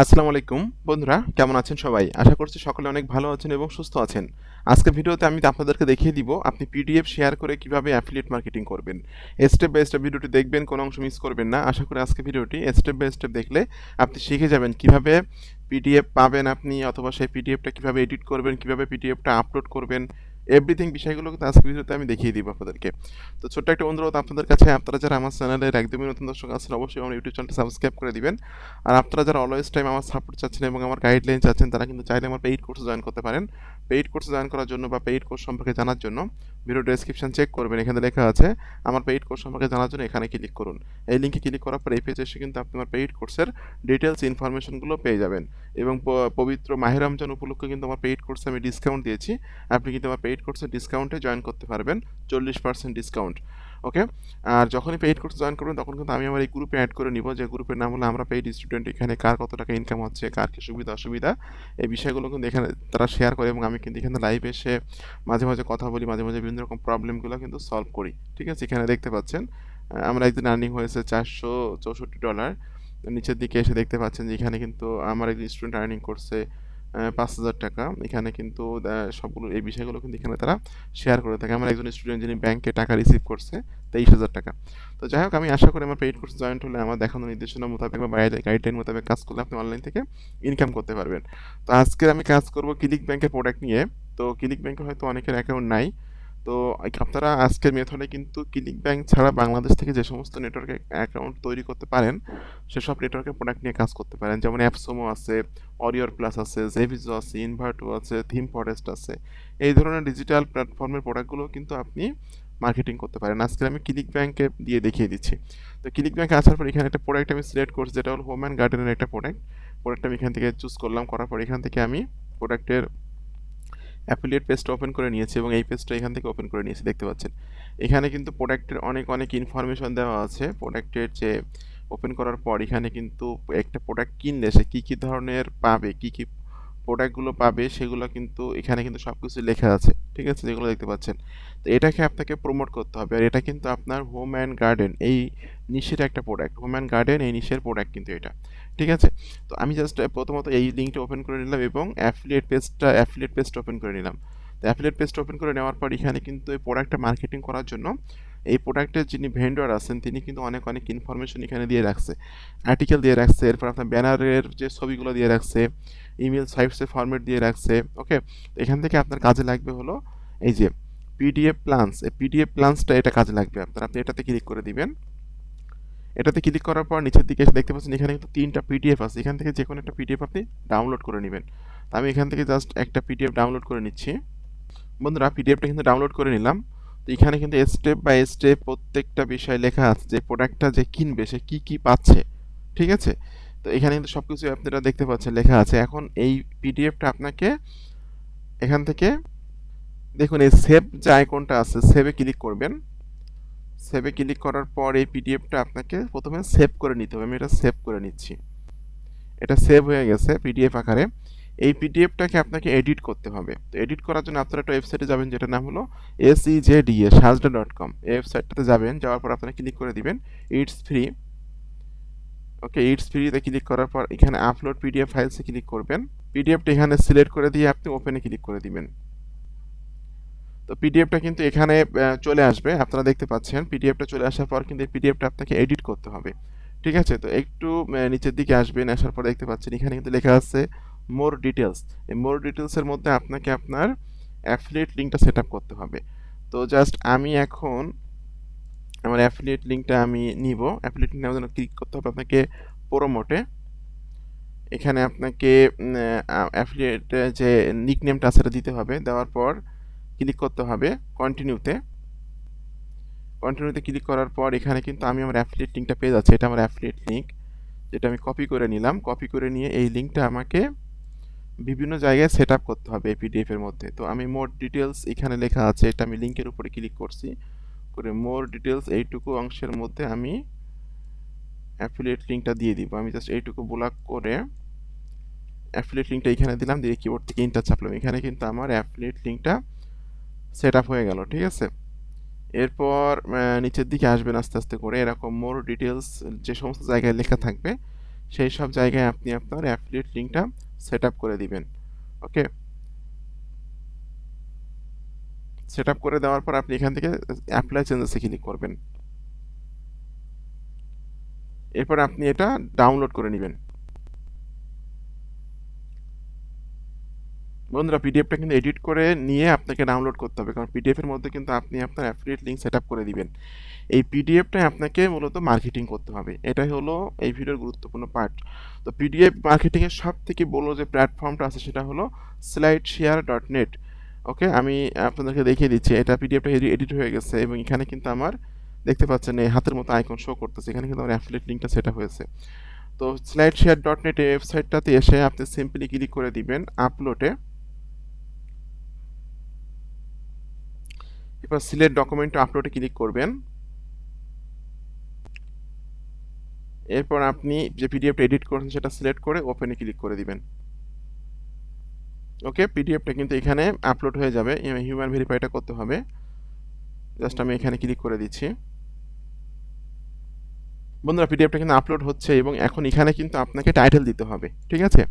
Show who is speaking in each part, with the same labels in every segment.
Speaker 1: আসসালামু আলাইকুম, বন্ধুরা। কেমন আছেন সবাই? আশা করছি সকলে অনেক ভালো আছেন এবং সুস্থ আছেন। আজকে ভিডিওতে আমি আপনাদেরকে দেখিয়ে দিব আপনি পিডিএফ শেয়ার করে কীভাবে অ্যাফিলিয়েট মার্কেটিং করবেন। স্টেপ বাই স্টেপ ভিডিওটি দেখবেন, কোনো অংশ মিস করবেন না। আশা করি আজকে ভিডিওটি স্টেপ বাই স্টেপ দেখলে আপনি শিখে যাবেন কীভাবে পিডিএফ পাবেন আপনি, অথবা সেই পিডিএফটা কীভাবে এডিট করবেন, কীভাবে পিডিএফটা আপলোড করবেন। এভরিথিং বিষয়গুলো কিন্তু আজকে ভিডিওতে আমি দেখিয়ে দিব আপনাদেরকে। তো ছোট্ট একটা অনুরোধ আপনাদের কাছে, আপনারা যারা আমার চ্যানেলের একদমই নতুন দর্শক আছেন, অবশ্যই আমার ইউটিউব চ্যানেলটা সাবস্ক্রাইব করে দিবেন। আর আপনারা যারা অলওয়েজ টাইম আমার সাপোর্ট চাচ্ছেন এবং আমার গাইডলাইন চাচ্ছেন তারা কিন্তু চাইলে আমার পেইড কোর্সে জয়েন করতে পারেন। পেইড কোর্সে জয়েন করার জন্য বা পেইড কোর্স সম্পর্কে জানার জন্য ভিডিও ডেসক্রিপশন চেক করবেন, এখানে লেখা আছে। আমার পেইড কোর্স সম্পর্কে জানার জন্য এখানে ক্লিক করুন। এই লিঙ্কে ক্লিক করার পর এই পেজে এসে কিন্তু আপনি আমার পেইড কোর্সের ডিটেলস ইনফরমেশনগুলো পেয়ে যাবেন। এবং পবিত্র মাহের রমজান উপলক্ষে কিন্তু আমার পেইড কোর্সে আমি ডিসকাউন্ট দিয়েছি। আপনি কিন্তু আমার পেইড কোর্সের ডিসকাউন্টে জয়েন করতে পারবেন, চল্লিশ পার্সেন্ট ডিসকাউন্ট ওকে আর যখনই পেইড কোর্স জয়েন করবেন, তখন কিন্তু আমি আমার এই গ্রুপে অ্যাড করে নিব, যে গ্রুপের নাম হলো আমরা পেইড স্টুডেন্ট এখানে কার কত টাকা ইনকাম হচ্ছে, কার কি সুবিধা, অসুবিধা, এই বিষয়গুলো কিন্তু এখানে তারা শেয়ার করে এবং আমি কিন্তু এখানে লাইভ এসে মাঝে মাঝে কথা বলি, মাঝে মাঝে বিভিন্ন রকম প্রবলেমগুলো কিন্তু সলভ করি, ঠিক আছে? এখানে দেখতে পাচ্ছেন আমার একদিন আর্নিং হয়েছে চারশো চৌষট্টি ডলার নিচের দিকে এসে দেখতে পাচ্ছেন যে এখানে কিন্তু আমার একজন স্টুডেন্ট আর্নিং করছে পাঁচ হাজার টাকা। এখানে কিন্তু সবগুলো, এই বিষয়গুলো কিন্তু এখানে তারা শেয়ার করে থাকে। আমার একজন স্টুডেন্ট যিনি ব্যাংকে টাকা রিসিভ করছে, তেইশ হাজার টাকা। তো যাই হোক, আমি আশা করি আমার পেইড কোর্স জয়েন্ট হলে আমার দেখানো নির্দেশনা মোতাবেক বা গাইডলাইন মোতাবেক কাজ করলে আপনি অনলাইন থেকে ইনকাম করতে পারবেন। তো আজকে আমি কাজ করব ক্লিক ব্যাংকের প্রোডাক্ট নিয়ে। তো ক্লিক ব্যাংকে হয়তো অনেকের অ্যাকাউন্ট নাই। তো আপনারা আজকের মেথডে কিন্তু ক্লিক ব্যাংক ছাড়া বাংলাদেশ থেকে যে সমস্ত নেটওয়ার্কে অ্যাকাউন্ট তৈরি করতে পারেন, সেসব নেটওয়ার্কের প্রোডাক্ট নিয়ে কাজ করতে পারেন। যেমন অ্যাপসোমো আছে অরিওর প্লাস আছে জেভিজো আছে ইনভার্টো আছে থিম ফরেস্ট আছে। এই ধরনের ডিজিটাল প্ল্যাটফর্মের প্রোডাক্টগুলো কিন্তু আপনি মার্কেটিং করতে পারেন। আজকে আমি ক্লিক ব্যাংকে দিয়ে দেখিয়ে দিচ্ছি। তো ক্লিক ব্যাংকে আসার পর এখানে একটা প্রোডাক্ট আমি সিলেক্ট করছি, যেটা হলো হোম অ্যান্ড গার্ডেনের একটা প্রোডাক্ট প্রোডাক্ট আমি এখান থেকে চুজ করলাম, করার পর এখান থেকে আমি প্রোডাক্টের অ্যাফিলিয়েট পেজটা ওপেন করে নিয়েছি এবং এই পেজটা এখান থেকে ওপেন করে নিয়েছি, দেখতে পাচ্ছেন? এখানে কিন্তু প্রোডাক্টের অনেক অনেক ইনফরমেশন দেওয়া আছে। প্রোডাক্টের যে ওপেন করার পর এখানে কিন্তু একটা প্রোডাক্ট কিনলে সে কী কী ধরনের পাবে, কী কী প্রোডাক্টগুলো পাবে, সেগুলো কিন্তু এখানে কিন্তু সব কিছু লেখা আছে, ঠিক আছে? যেগুলো দেখতে পাচ্ছেন। তো এটাকে আপনাকে প্রমোট করতে হবে। আর এটা কিন্তু আপনার হোম অ্যান্ড গার্ডেন এই নিশের একটা প্রোডাক্ট হোম অ্যান্ড গার্ডেন এই নিশের প্রোডাক্ট কিন্তু এটা, ঠিক আছে? তো আমি জাস্ট প্রথমত এই লিঙ্কটা ওপেন করে নিলাম এবং অ্যাফিলিয়েট পেজটা অ্যাফিলিয়েট পেজটা ওপেন করে নিলাম। তো অ্যাফিলিয়েট পেজটা ওপেন করে নেওয়ার পর এখানে কিন্তু এই প্রোডাক্টটা মার্কেটিং করার জন্য এই প্রোডাক্টের যিনি ভেন্ডর আছেন, তিনি কিন্তু অনেক অনেক ইনফরমেশন এখানে দিয়ে রাখছে। আর্টিকেল দিয়ে রাখছে, এরপর আপনার ব্যানারের যে ছবিগুলো দিয়ে রাখছে ইমেল সাইটসের ফরম্যাট দিয়ে রাখছে ওকে এখান থেকে আপনার কাজে লাগবে হলো এই যে পিডিএফ প্লান্স এই পিডিএফ প্লান্সটা এটা কাজে লাগবে আপনার। আপনি এটাতে ক্লিক করে দিবেন। এটাতে ক্লিক করার পর নিচের দিকে দেখতে পাচ্ছেন এখানে কিন্তু তিনটা পিডিএফ আছে। এখান থেকে যে কোনো একটা পিডিএফ আপনি ডাউনলোড করে নেবেন। তো আমি এখান থেকে জাস্ট একটা পিডিএফ ডাউনলোড করে নিচ্ছি। বন্ধুরা পিডিএফটা কিন্তু ডাউনলোড করে নিলাম। তো এখানে কিন্তু স্টেপ বাই স্টেপ প্রত্যেকটা বিষয় লেখা আছে যে প্রোডাক্টটা যে কিনবে, সে কী কী পাচ্ছে, ঠিক আছে? তো এখানে কিন্তু সব কিছু আপনারা দেখতে পাচ্ছেন, লেখা আছে। এখন এই পিডিএফটা আপনাকে এখান থেকে, দেখুন এই সেভ যে আইকনটা আছে সেভে ক্লিক করবেন। সেভে ক্লিক করার পর এই পিডিএফটা আপনাকে প্রথমে সেভ করে নিতে হবে। আমি এটা সেভ করে নিচ্ছি। এটা সেভ হয়ে গেছে পিডিএফ আকারে। এই পিডিএফটাকে আপনাকে এডিট করতে হবে। তো এডিট করার জন্য আপনারা একটা ওয়েবসাইটে যাবেন যেটা নাম হলো S E J D A Sejda dot com এই ওয়েবসাইটটাতে যাবেন, যাওয়ার পর আপনারা ক্লিক করে দিবেন ইটস ফ্রি ওকে ইটস ফ্রিতে ক্লিক করার পর এখানে আপলোড পিডিএফ ফাইলসে ক্লিক করবেন। পিডিএফটা এখানে সিলেক্ট করে দিয়ে আপনি ওপেনে ক্লিক করে দিবেন। তো পিডিএফটা কিন্তু এখানে চলে আসবে, আপনারা দেখতে পাচ্ছেন। পিডিএফটা চলে আসার পর কিন্তু পিডিএফটা আপনাকে এডিট করতে হবে। ঠিক আছে? তো একটু নিচের দিকে আসবেন, আসার পর দেখতে পাচ্ছেন এখানে কিন্তু লেখা আছে মোর ডিটেলস এই মোর ডিটেলসের মধ্যে আপনাকে আপনার অ্যাফিলিয়েট লিঙ্কটা সেট করতে হবে। তো জাস্ট আমি এখন আমার অ্যাফিলিয়েট লিঙ্কটা আমি নিব। অ্যাফিলিয়েট লিঙ্ক নেওয়ার জন্য ক্লিক করতে হবে আপনাকে প্রোমোটে এখানে আপনাকে অ্যাফিলিয়েট যে নিক নেমটা সেটা দিতে হবে। দেওয়ার পর ক্লিক করতে হবে কন্টিনিউতে কন্টিনিউতে ক্লিক করার পর এখানে কিন্তু আমি আমার অ্যাফিলিয়েট লিঙ্কটা পেয়ে যাচ্ছি। এটা আমার অ্যাফিলিয়েট লিঙ্ক যেটা আমি কপি করে নিলাম। কপি করে নিয়ে এই লিঙ্কটা আমাকে বিভিন্ন জায়গায় সেট করতে হবে এই পিডিএফ এর মধ্যে। তো আমি মোট ডিটেলস এখানে লেখা আছে। এটা আমি লিঙ্কের উপরে ক্লিক করছি। করে মোর ডিটেলস এইটুকু অংশের মধ্যে আমি অ্যাফিলিয়েট লিঙ্কটা দিয়ে দিব। আমি জাস্ট এইটুকু ব্লক করে অ্যাফিলিয়েট লিঙ্কটা এখানে দিলাম, দিয়ে কিবোর্ড থেকে ইন্টার চাপলাম এখানে কিন্তু আমার অ্যাফিলিয়েট লিঙ্কটা সেট আপ হয়ে গেল, ঠিক আছে? এরপর নিচের দিকে আসবেন আস্তে আস্তে করে। এরকম মোর ডিটেলস যে সমস্ত জায়গায় লেখা থাকবে, সেই সব জায়গায় আপনি আপনার অ্যাফিলিয়েট লিঙ্কটা সেট আপ করে দিবেন। ওকে সেট আপ করে দেওয়ার পর আপনি এখান থেকে অ্যাপ্লাই চেঞ্জেসে ক্লিক করবেন। এরপর আপনি এটা ডাউনলোড করে নেবেন। বন্ধুরা পিডিএফটা কিন্তু এডিট করে নিয়ে আপনাকে ডাউনলোড করতে হবে, কারণ পিডিএফের মধ্যে কিন্তু আপনি আপনার অ্যাফিলিয়েট লিঙ্ক সেট করে দিবেন। এই পিডিএফটাই আপনাকে মূলত মার্কেটিং করতে হবে। এটাই হলো এই ভিডিওর গুরুত্বপূর্ণ পার্ট তো পিডিএফ মার্কেটিংয়ের সব থেকে বড় যে প্ল্যাটফর্মটা আছে, সেটা হলো slide share dot net okay আমি আপনাদেরকে দেখিয়ে দিচ্ছি, এটা পিডিএফটা এডিট হয়ে গেছে এবং এখানে কিন্তু আমার দেখতে পাচ্ছেন এই হাতের মতো আইকন শো করতেছে। এখানে কিন্তু আমার অ্যাফিলিয়েট লিঙ্কটা সেটা হয়েছে। তো স্লাইড শেয়ার ডট নেট ওয়েবসাইটটাতে এসে আপনি সিম্পলি ক্লিক করে দিবেন আপলোডে এবার সিলেক্ট ডকুমেন্ট আপলোডে ক্লিক করবেন। এরপর আপনি যে পিডিএফটা এডিট করেছেন সেটা সিলেক্ট করে ওপেনে ক্লিক করে দিবেন। ওকে পিডিএফটা কিন্তু এখানে আপলোড হয়ে যাবে। হিউম্যান ভেরিফাইটা করতে হবে। জাস্ট আমি এখানে ক্লিক করে দিচ্ছি। বন্ধুরা পিডিএফটা কিন্তু আপলোড হচ্ছে এবং এখন এখানে কিন্তু আপনাকে টাইটেল দিতে হবে, ঠিক আছে?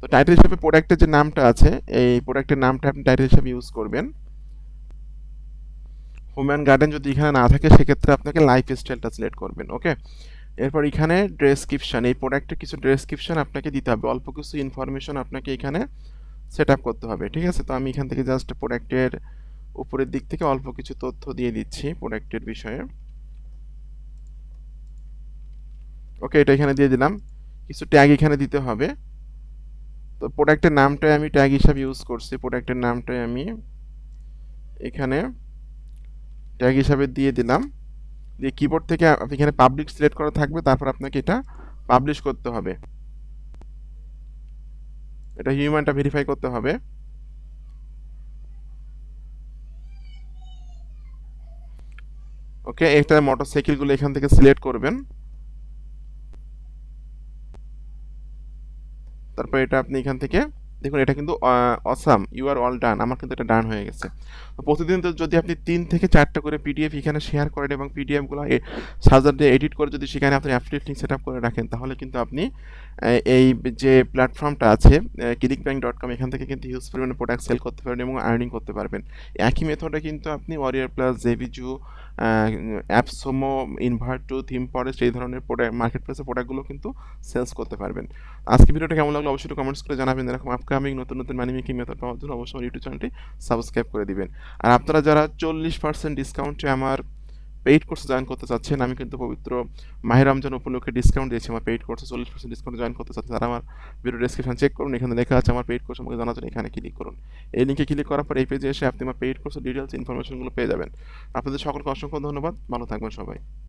Speaker 1: তো টাইটেল হিসেবে প্রোডাক্টের যে নামটা আছে, এই প্রোডাক্টের নামটা আপনি টাইটেল হিসেবে ইউজ করবেন। হোম্যান গার্ডেন যদি এখানে না থাকে, সেক্ষেত্রে আপনাকে লাইফ স্টাইলটা সিলেক্ট করবেন ওকে এরপর এখানে ডেসক্রিপশন এই প্রোডাক্টের কিছু ডেসক্রিপশন আপনাকে দিতে হবে। অল্প কিছু ইনফরমেশন আপনাকে এখানে সেট আপ করতে হবে, ঠিক আছে? তো আমি এখান থেকে জাস্ট প্রোডাক্টের উপরের দিক থেকে অল্প কিছু তথ্য দিয়ে দিচ্ছি প্রোডাক্টের বিষয়ে। ওকে এটা এখানে দিয়ে দিলাম। কিছু ট্যাগ এখানে দিতে হবে। তো প্রোডাক্টের নামটাই আমি ট্যাগ হিসাবে ইউজ করছি। প্রোডাক্টের নামটাই আমি এখানে ট্যাগ হিসাবে দিয়ে দিলাম। দিয়ে কিবোর্ড থেকে আপনি এখানে পাবলিক সিলেক্ট করা থাকবে, তারপর আপনাকে এটা পাবলিশ করতে হবে। এটা হিউম্যানটা ভেরিফাই করতে হবে। ওকে এটা মোটরসাইকেলগুলো এখান থেকে সিলেক্ট করবেন। তারপর এটা আপনি এখান থেকে দেখুন, এটা কিন্তু awesome you are all done আমার কিন্তু এটা ডান হয়ে গেছে। প্রতিদিন তো যদি আপনি তিন থেকে চারটা করে পিডিএফ এখানে শেয়ার করেন এবং পিডিএফগুলো সাজার দিয়ে এডিট করে যদি সেখানে আপনি অ্যাফিলিয়েট লিঙ্ক সেট আপ করে রাখেন, তাহলে কিন্তু আপনি এই যে প্ল্যাটফর্মটা আছে ক্লিক ব্যাঙ্ক ডট কম এখান থেকে কিন্তু হিউজ পরিমাণে প্রোডাক্ট সেল করতে পারবেন এবং আর্নিং করতে পারবেন। একই মেথডে কিন্তু আপনি warrior plus JVZoo AppSumo to ThemeForest এই ধরনের প্রোডাক্ট মার্কেট প্লেসে প্রোডাক্টগুলো কিন্তু সেলস করতে পারবেন। আজকে ভিডিওটা কেমন লাগল অবশ্যই কমেন্টস করে জানাবেন। এরকম আপকামিং নতুন নতুন মানি মেকিং মেথড পাওয়ার জন্য অবশ্যই ইউটিউব চ্যানেলটি সাবস্ক্রাইব করে দিবেন। আর আপনারা যারা চল্লিশ পার্সেন্ট ডিসকাউন্টে আমার পেইড কোর্সে জয়েন করতে চাচ্ছেন, আমি কিন্তু পবিত্র মাহের রমজান উপলক্ষে ডিসকাউন্ট দিয়েছি, আমার পেইড কোর্সে চল্লিশ পার্সেন্ট ডিসকাউন্ট জয়েন করতে চাচ্ছেন, তারা আমার ভিডিও ডিসক্রিপশন চেক করুন, এখানে লেখা আছে আমার পেইড কোর্স আমাকে জানার জন্য এখানে ক্লিক করুন। এই লিঙ্কে ক্লিক করার পর এই পেজে এসে আপনি আমার পেইড কোর্সের ডিটেলস ইনফরমেশনগুলো পেয়ে যাবেন। আপনাদের সকলকে অসংখ্য ধন্যবাদ, ভালো থাকবেন সবাই।